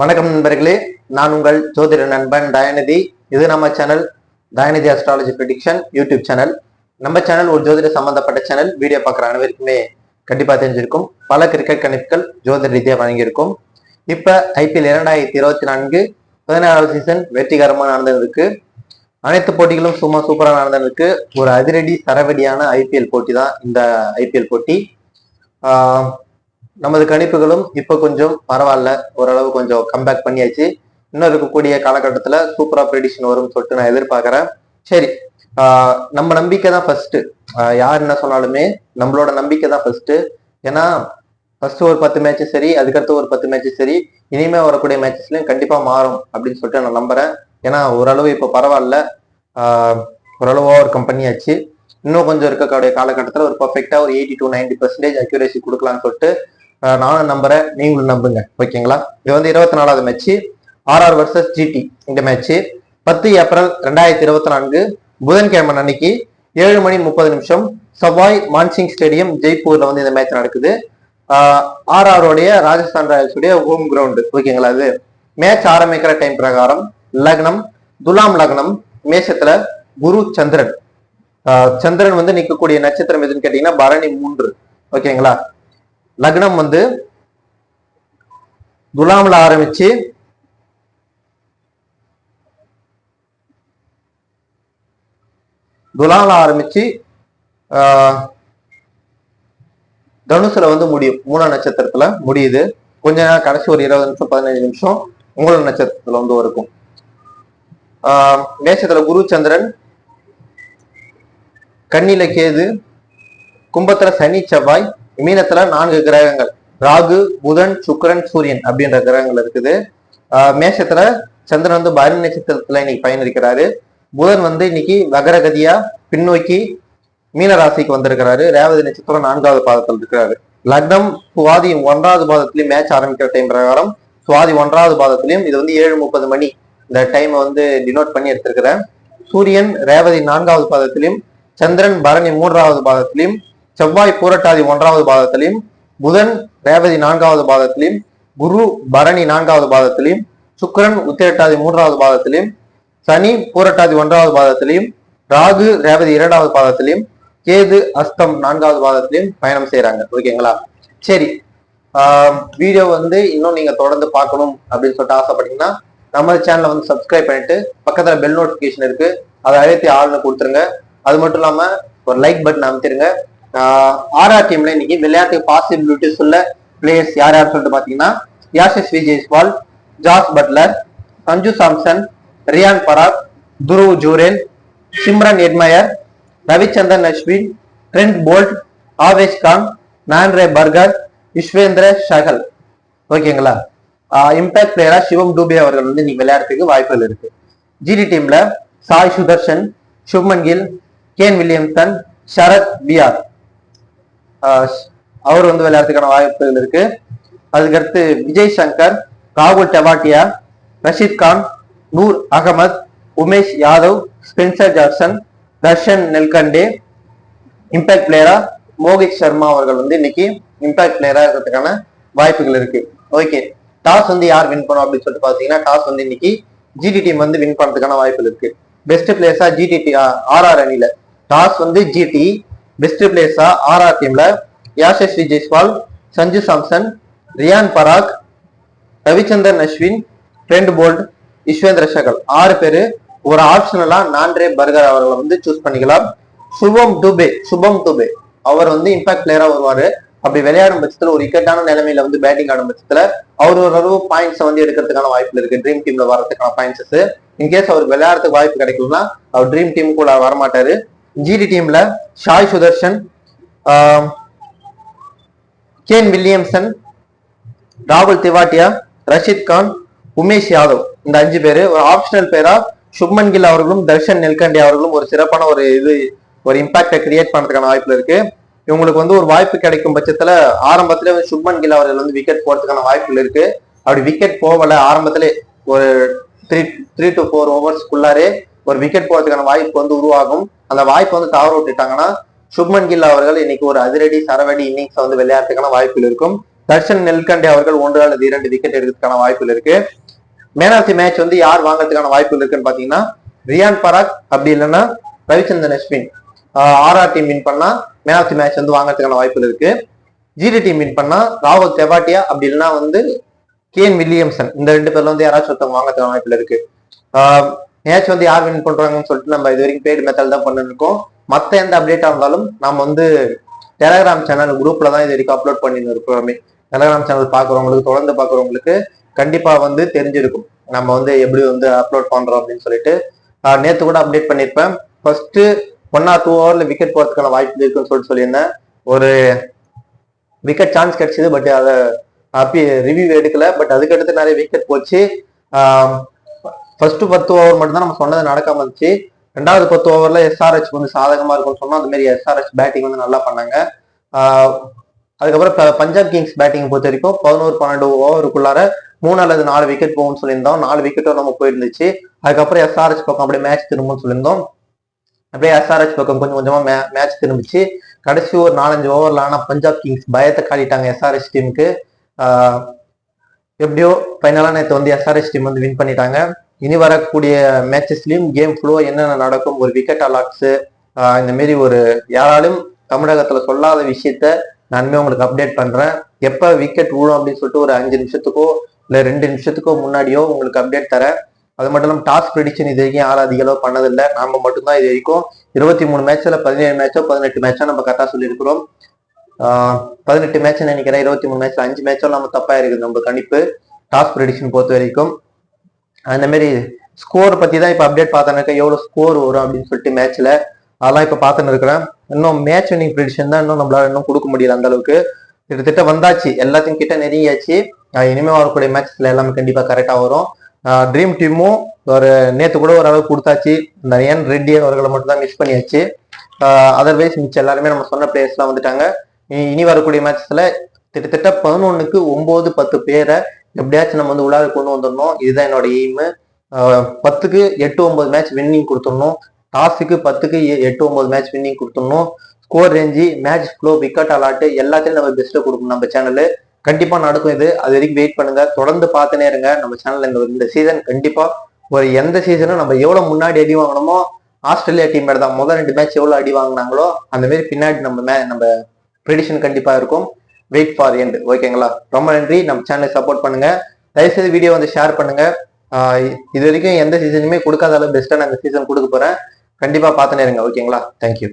வணக்கம் நண்பர்களே நான் உங்கள் ஜோதிட நண்பன் தயாநிதி. இது நம்ம channel Dayanidhi astrology prediction YouTube channel நம்ம சேனல் ஒரு ஜோதிட சம்பந்தப்பட்ட சேனல் வீடியோ பார்க்குற அனைவருக்குமே கண்டிப்பாக தெரிஞ்சிருக்கும். பல கிரிக்கெட் கணிப்புகள் ஜோதிட ரீதியாக வழங்கியிருக்கும். இப்போ ஐபிஎல் இரண்டாயிரத்தி இருபத்தி நான்கு பதினாறாவது சீசன் வெற்றிகரமாக நடந்ததுக்கு அனைத்து போட்டிகளும் சும்மா சூப்பராக நடந்ததுக்கு ஒரு அதிரடி சரவடியான ஐபிஎல் போட்டி தான் இந்த ஐபிஎல் போட்டி. நமது கணிப்புகளும் இப்போ கொஞ்சம் பரவாயில்ல. ஓரளவு கொஞ்சம் கம்பேக் பண்ணியாச்சு. இன்னும் இருக்கக்கூடிய காலகட்டத்தில் சூப்பரா ப்ரெடிஷன் வரும்னு சொல்லிட்டு நான் எதிர்பார்க்கறேன். சரி ஆஹ் நம்ம நம்பிக்கை தான் ஃபர்ஸ்ட் யார் என்ன சொன்னாலுமே நம்மளோட நம்பிக்கை தான் ஃபர்ஸ்ட் ஏன்னா ஃபர்ஸ்ட் ஒரு பத்து மேட்ச் சரி அதுக்கடுத்து ஒரு பத்து மேட்ச் சரி இனிமே வரக்கூடிய மேட்சஸ்லயும் கண்டிப்பா மாறும் அப்படின்னு சொல்லிட்டு நான் நம்புறேன். ஏன்னா ஓரளவு இப்போ பரவாயில்ல. ஆஹ் ஓரளவு ஓவர் கம்பெனியாச்சு இன்னும் கொஞ்சம் இருக்கக்கூடிய காலகட்டத்தில் ஒரு பர்ஃபெக்டா ஒரு eighty to ninety percentage accuracy கொடுக்கலாம்னு சொல்லிட்டு நானும் நம்புறேன் நீங்களும் நம்புங்க. ஓகேங்களா? இது வந்து இருபத்தி நாலாவது மேட்ச் ஆர்ஆர் வர்சஸ் ஜிடி இந்த மேட்ச் பத்து ஏப்ரல் ரெண்டாயிரத்தி இருபத்தி நான்கு புதன்கிழமை அன்னைக்கு ஏழு மணி முப்பது நிமிஷம் சவாய் மான்சிங் ஸ்டேடியம் ஜெய்ப்பூர்ல வந்து இந்த மேட்ச் நடக்குது. ஆர்ஆருடைய ராஜஸ்தான் ராயல்ஸ் உடைய ஹோம் கிரவுண்டு ஓகேங்களா அது மேட்ச் ஆரம்பிக்கிற டைம் பிரகாரம் லக்னம் துலாம் லக்னம் மேஷத்துல குரு சந்திரன். சந்திரன் வந்து நிற்கக்கூடிய நட்சத்திரம் எதுன்னு கேட்டீங்கன்னா பரணி மூன்று. ஓகேங்களா? லக்னம் வந்து துலாமில் ஆரம்பிச்சு துலாமில் ஆரம்பிச்சு ஆஹ் தனுசுல வந்து முடியும். மூணாம் நட்சத்திரத்துல முடியுது. கொஞ்ச நேரம் கடைசி ஒரு இருபது நிமிஷம் பதினஞ்சு நிமிஷம் மூல நட்சத்திரத்துல வந்து இருக்கும். ஆஹ் மேஷத்துல குரு சந்திரன் கண்ணில கேது கும்பத்துல சனி செவ்வாய் மீனத்துல நான்கு கிரகங்கள். ராகு புதன் சுக்கரன் சூரியன் அப்படின்ற கிரகங்கள் இருக்குது. மேஷத்துல சந்திரன் வந்து பரணி நட்சத்திரத்துல இன்னைக்கு பயணிக்கிறாரு. புதன் வந்து இன்னைக்கு வகரகதியா பின்னோக்கி மீன ராசிக்கு வந்திருக்கிறாரு. ரேவதி நட்சத்திரம் நான்காவது பாதத்தில் இருக்கிறாரு. லக்னம் சுவாதி ஒன்றாவது பாதத்திலையும் மேட்ச் ஆரம்பிக்கிற டைம் பிரகாரம் சுவாதி ஒன்றாவது பாதத்திலையும் இது வந்து ஏழு முப்பது மணி இந்த டைம் வந்து டினோட் பண்ணி எடுத்திருக்கிறேன். சூரியன் ரேவதி நான்காவது பாதத்திலையும் சந்திரன் பரணி மூன்றாவது பாதத்திலையும் செவ்வாய் பூரட்டாதி ஒன்றாவது பாதத்திலையும் புதன் ரேவதி நான்காவது பாதத்திலையும் குரு பரணி நான்காவது பாதத்திலையும் சுக்கரன் உத்திரட்டாதி மூன்றாவது பாதத்திலையும் சனி பூரட்டாதி ஒன்றாவது பாதத்திலையும் ராகு ரேவதி இரண்டாவது பாதத்திலையும் கேது அஸ்தம் நான்காவது பாதத்திலையும் பயணம் செய்யறாங்க ஓகேங்களா? சரி. வீடியோ வந்து இன்னும் நீங்க தொடர்ந்து பார்க்கணும் அப்படின்னு சொல்லிட்டு ஆசைப்பட்டீங்கன்னா நம்ம சேனலை வந்து சப்ஸ்கிரைப் பண்ணிட்டு பக்கத்துல பெல் நோட்டிபிகேஷன் இருக்கு. அதை அழைத்து ஆளுநர் கொடுத்துருங்க. அது மட்டும் இல்லாம ஒரு லைக் பட்டன் அமைத்திருங்க. ஆர்ஆர் டீம்ல இன்னைக்கு விளையாட்டு பாசிபிலிட்டிஸ் உள்ள பிளேயர்ஸ் யார் யார் சொல்லிட்டு பாத்தீங்கன்னா Yashasvi Jaiswal Jos Buttler Sanju Samson Riyan Parag Dhruv Jurel Shimron Hetmyer Ravichandran Ashwin Trent Boult Avesh Khan Nandre Burger Yuzvendra Chahal. ஓகேங்களா? இம்பாக்ட் பிளேயரா சிவம் டூபே அவர்கள் வந்து இன்னைக்கு விளையாடுறதுக்கு வாய்ப்புகள் இருக்கு. ஜிடி டீம்ல Sai Sudharsan Shubman Gill Kane Williamson Sharath BR அவர் வந்து விளையாடுறதுக்கான வாய்ப்புகள் இருக்கு. அதுக்கடுத்து விஜய் சங்கர் ராகுல் Tewatia Rashid Khan Noor Ahmad Umesh Yadav Spencer Jackson Darshan Nalkande impact பிளேயரா மோகித் சர்மா அவர்கள் வந்து இன்னைக்கு இம்பாக்ட் பிளேயரா இருக்கிறதுக்கான வாய்ப்புகள் இருக்கு. ஓகே டாஸ் வந்து யார் வின் பண்ணும் அப்படின்னு சொல்லிட்டு பாத்தீங்கன்னா டாஸ் வந்து இன்னைக்கு ஜிடி டீம் வந்து வின் பண்றதுக்கான வாய்ப்புகள் இருக்கு. பெஸ்ட் பிளேயர்ஸா ஜிடி ஆர்ஆர் அணியில. டாஸ் வந்து ஜிடி பெஸ்ட் பிளேயர்ஸா ஆர்ஆர் டீம்ல யாஷஸ்வி ஜெய்ஸ்வால் சஞ்சு சாம்சன் ரியான் பராக் ரவிச்சந்திரன் அஸ்வின் ட்ரெண்ட் போல்ட் இஸ்வேந்திர சகல் ஆறு பேரு ஒரு ஆப்ஷனலா நான்ரே பர்கர் அவர்களை வந்து சூஸ் பண்ணிக்கலாம். சுபம் டுபே சுபம் டுபே அவர் வந்து இம்பாக்ட் பிளேயரா வருவாரு. அப்படி விளையாடும் பட்சத்துல ஒரு இக்கட்டான நிலைமையில வந்து பேட்டிங் ஆடும் பட்சத்துல அவர் ஒரு அளவு பாயிண்ட்ஸ் வந்து எடுக்கிறதுக்கான வாய்ப்பு இருக்கு. ட்ரீம் டீம்ல வரதுக்கான பாயிண்ட்ஸ் இன்கேஸ் அவருக்கு விளையாடுறதுக்கு வாய்ப்பு கிடைக்கும்னா அவர் ட்ரீம் டீம் கூட வரமாட்டாரு. ஜிடி டீம்ல ஷாய் சுதர்ஷன் கேன் வில்லியம்சன் ராகுல் திவாட்டியா ரஷீத் கான் உமேஷ் யாதவ் இந்த அஞ்சு பேர். ஒரு ஆப்ஷனல் பேரா சுப்மன் கில் அவர்களும் தர்ஷன் நெல்கண்டி அவர்களும் ஒரு சிறப்பான ஒரு இது ஒரு இம்பாக்டை கிரியேட் பண்ணுறதுக்கான வாய்ப்பில் இருக்கு. இவங்களுக்கு வந்து ஒரு வாய்ப்பு கிடைக்கும் பட்சத்துல ஆரம்பத்துல வந்து சுப்மன் கில் அவர்கள் வந்து விக்கெட் போறதுக்கான வாய்ப்புகள் இருக்கு. அப்படி விக்கெட் போகல ஆரம்பத்திலே ஒரு த்ரீ த்ரீ டு ஃபோர் ஓவர்ஸ்க்குள்ளாரே ஒரு விக்கெட் போறதுக்கான வாய்ப்பு வந்து உருவாகும். அந்த வாய்ப்பு வந்து தவற விட்டுட்டாங்கன்னா சுப்மன் கில் அவர்கள் இன்னைக்கு ஒரு அதிரடி சரவடி இன்னிங்ஸ் வந்து விளையாடுறதுக்கான வாய்ப்புகள் இருக்கும். தர்ஷன் நெல்கண்டே அவர்கள் ஒன்று அல்லது இரண்டு விக்கெட் எடுக்கிறதுக்கான வாய்ப்புகள் இருக்கு. மேன் ஆஃப் தி மேட்ச் வந்து யார் வாங்குறதுக்கான வாய்ப்புகள் இருக்குன்னு பாத்தீங்கன்னா ரியான் பராக் அப்படி இல்லைன்னா Ravichandran Ashwin RR team win பண்ணா மேன் ஆஃப் தி மேட்ச் வந்து வாங்குறதுக்கான வாய்ப்புகள் இருக்கு. ஜிடி டீம் வின் பண்ணா ராகுல் தெவாட்டியா அப்படி இல்லைன்னா வந்து கேன் வில்லியம்சன். இந்த ரெண்டு பேர்ல வந்து யாராச்சும் ஒருத்தவங்க வாங்குறதுக்கான வாய்ப்புகள் இருக்கு. மேட்ச் வந்து யார் வின் பண்றாங்கன்னு சொல்லிட்டு நம்ம இது வரைக்கும் பெய்டு மெத்தட் தான் பண்ணிருக்கோம் மத்த எந்த அப்டேட்டா இருந்தாலும் நம்ம வந்து டெலகிராம் சேனல் குரூப்ல தான் இது வரைக்கும் அப்லோட் பண்ணிட்டு இருக்கிறோமே டெலகிராம் சேனல் பாக்குறவங்களுக்கு தொடர்ந்து பாக்குறவங்களுக்கு கண்டிப்பா வந்து தெரிஞ்சிருக்கும். நம்ம வந்து எப்படி வந்து அப்லோட் பண்றோம் அப்படின்னு சொல்லிட்டு. நேற்று நேத்து கூட அப்டேட் பண்ணிருப்பேன். ஃபர்ஸ்ட் ஒன் ஆர் டூ ஹவர்ல விக்கெட் போறதுக்கான வாய்ப்பு இருக்குன்னு சொல்லிட்டு சொல்லியிருந்தேன். ஒரு விக்கெட் சான்ஸ் கிடைச்சது பட் அதை அப்பி ரிவ்யூ எடுக்கல. பட் அதுக்கடுத்து நிறைய விக்கெட் போச்சு. ஃபர்ஸ்ட் பத்து ஓவர் மட்டும் தான் நம்ம சொன்னது நடக்காம இருந்துச்சு. ரெண்டாவது பத்து ஓவர்ல எஸ்ஆர்ஹெச் வந்து சாதகமா இருக்கும்னு சொன்னோம் அந்த மாதிரி எஸ்ஆர்ஹெச் பேட்டிங் வந்து நல்லா பண்ணாங்க. அதுக்கப்புறம் ப- பஞ்சாப் கிங்ஸ் பேட்டிங் பொறுத்த வரைக்கும் பதினோரு பன்னெண்டு ஓவருக்குள்ளார மூணு அல்லது நாலு விக்கெட் போகும்னு சொல்லியிருந்தோம். நாலு விக்கெட்டும் நம்ம போயிருந்துச்சு. அதுக்கப்புறம் எஸ்ஆர்ஹெச் பக்கம் அப்படியே மேட்ச் திரும்பும்னு சொல்லியிருந்தோம். அப்படியே எஸ்ஆர்ஹெச் பக்கம் கொஞ்சம் கொஞ்சமா மேட்ச் திரும்பிச்சு. கடைசி ஒரு நாலஞ்சு ஓவர்ல ஆனா பஞ்சாப் கிங்ஸ் பயத்தை காட்டிட்டாங்க எஸ்ஆர்ஹெச் டீமுக்கு எப்படியோ ஃபைனலாக நேற்று வந்து எஸ்ஆர்ஹெச் டீம் வந்து வின் பண்ணிட்டாங்க. இனி வரக்கூடிய மேட்சஸ்லயும் கேம் ஃப்ளோ என்னென்ன நடக்கும்? ஒரு விக்கெட் அலாட்ஸ் இந்த மாரி ஒரு யாராலும் தமிழகத்துல சொல்லாத விஷயத்த நானுமே உங்களுக்கு அப்டேட் பண்றேன். எப்ப விக்கெட் விழும் அப்படின்னு சொல்லிட்டு ஒரு அஞ்சு நிமிஷத்துக்கோ இல்ல ரெண்டு நிமிஷத்துக்கோ முன்னாடியோ உங்களுக்கு அப்டேட் தரேன். அது மட்டும் இல்லாமல் டாஸ் ப்ரெடிக்ஷன் இது வரைக்கும் யாரும் அதிகளவு பண்ணதில்லை. நாம மட்டும்தான் இது வரைக்கும் இருபத்தி மூணு மேட்ச்ல பதினேழு மேட்சோ பதினெட்டு மேட்சோ நம்ம கரெக்டாக சொல்லியிருக்கிறோம். பதினெட்டு மேட்ச் நினைக்கிறேன். இருபத்தி மூணு மேட்ச்ல அஞ்சு மேட்சோ நம்ம தப்பா இருக்குது நம்ம கணிப்பு. டாஸ் ப்ரெடிக்ஷன் பொறுத்த வரைக்கும். அந்த மாதிரி ஸ்கோர் பத்தி தான் இப்போ அப்டேட் பார்த்தனாக்கா எவ்வளவு ஸ்கோர் வரும் அப்படின்னு சொல்லிட்டு மேட்ச்ல அதெல்லாம் இப்போ பார்த்துன்னு இருக்கிறேன். இன்னும் மேட்ச் வினிங் ப்ரிடிஷன் தான் இன்னும் நம்மளால இன்னும் கொடுக்க முடியல அந்த அளவுக்கு. கிட்டத்தட்ட வந்தாச்சு. எல்லாத்தையும் கிட்ட நெருங்கியாச்சு. இனிமே வரக்கூடிய மேட்ச்ல எல்லாமே கண்டிப்பா கரெக்டா வரும். ட்ரீம் டீமும் ஒரு நேத்து கூட ஒரு கொடுத்தாச்சு. இந்த என் ரெட்டி அவர்களை மட்டும் தான் மிஸ் பண்ணியாச்சு. அதர்வைஸ் மிச்சம் எல்லாருமே நம்ம சொன்ன பிளேயர்ஸ்லாம் வந்துட்டாங்க. இனி- இனி வரக்கூடிய மேட்ச்ல கிட்டத்தட்ட பதினொன்னுக்கு ஒன்பது பத்து பேரை எப்படியாச்சும் நம்ம வந்து உள்ளார கொண்டு வந்துடணும். இதுதான் என்னோட எய்மு பத்துக்கு எட்டு ஒன்பது மேட்ச் வின்னிங் கொடுத்துடணும். டாஸுக்கு பத்துக்கு எட்டு ஒன்பது மேட்ச் வின்னிங் கொடுத்துடணும். Score range match flow wicket alert எல்லாத்தையும் நம்ம பெஸ்ட்டை கொடுக்கணும் நம்ம சேனலு கண்டிப்பாக நடக்கும் இது. அது வரைக்கும் வெயிட் பண்ணுங்க. தொடர்ந்து பார்த்துனே இருங்க. நம்ம சேனல் இந்த இந்த சீசன் கண்டிப்பாக ஒரு எந்த சீசனும் நம்ம எவ்வளோ முன்னாடி அடி வாங்கணுமோ ஆஸ்திரேலியா டீம் தான் முதல் ரெண்டு மேட்ச் எவ்வளோ அடி வாங்கினாங்களோ அந்த மாதிரி பின்னாடி நம்ம மே நம்ம ப்ரெடிஷன் கண்டிப்பாக இருக்கும். வெயிட் ஃபார் எண்ட் ஓகேங்களா ரொம்ப நன்றி. நம்ம சேனலை சப்போர்ட் பண்ணுங்க. தயவுசெய்து வீடியோ வந்து ஷேர் பண்ணுங்க. இது வரைக்கும் எந்த சீசனுமே கொடுக்காத அளவு பெஸ்ட்டாக நான் இந்த சீசன் கொடுக்க போறேன். கண்டிப்பாக பார்த்துனே இருங்க. ஓகேங்களா தேங்க்யூ